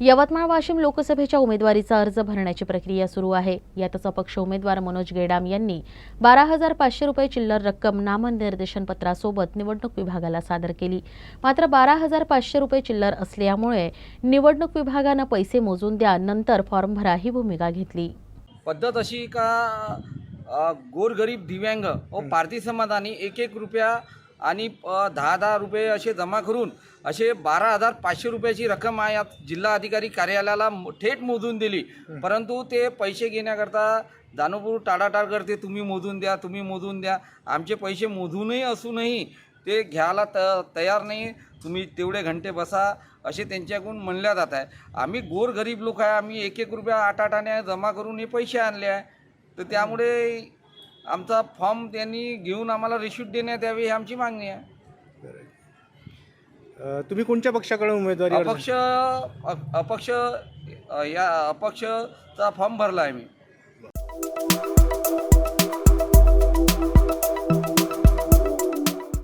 यवतमाळ वाशिम लोकसभेच्या उमेदवारीचा अर्ज भरण्याची प्रक्रिया सुरू आहे. यातच अपक्ष उमेदवार मनोज गेडाम यांनी बारा हजार पाचशे रुपये चिल्लर रक्कम नामनिर्देशन पत्रासोबत निवडणूक विभागाला सादर केली. मात्र बारा हजार पाचशे रुपये चिल्लर असल्यामुळे निवडणूक विभागानं पैसे मोजून द्या नंतर फॉर्म भरा ही भूमिका घेतली. पद्धत अशी का गोरगरीब दिव्यांग व पारधी समाजाने एक एक रुपया आणि दहा दहा रुपये असे जमा करून असे बारा हजार पाचशे रुपयाची रक्कम आहे यात जिल्हा अधिकारी कार्यालयाला थेट मोजून दिली. परंतु ते पैसे घेण्याकरता दानोपूर टाळाटाळ करते तुम्ही मोजून द्या तुम्ही मोजून द्या. आमचे पैसे मोजूनही असूनही ते घ्यायला त तयार नाही. तुम्ही तेवढे घंटे बसा असे त्यांच्याकडून म्हणल्या जात आहे. आम्ही गोरगरीब लोक आहे आम्ही एक एक रुपया आठ आठाने जमा करून हे पैसे आणले आहे. तर त्यामुळे आमचा फॉर्म त्यांनी घेऊन आम्हाला रिसिप्ट देण्यात यावी ही आमची मागणी आहे. अ, तुम्ही कोणत्या पक्षाकडे उमेदवारी अर्ज- अपक्ष अ- अपक्ष अ, या अपक्षचा फॉर्म भरला आहे मी.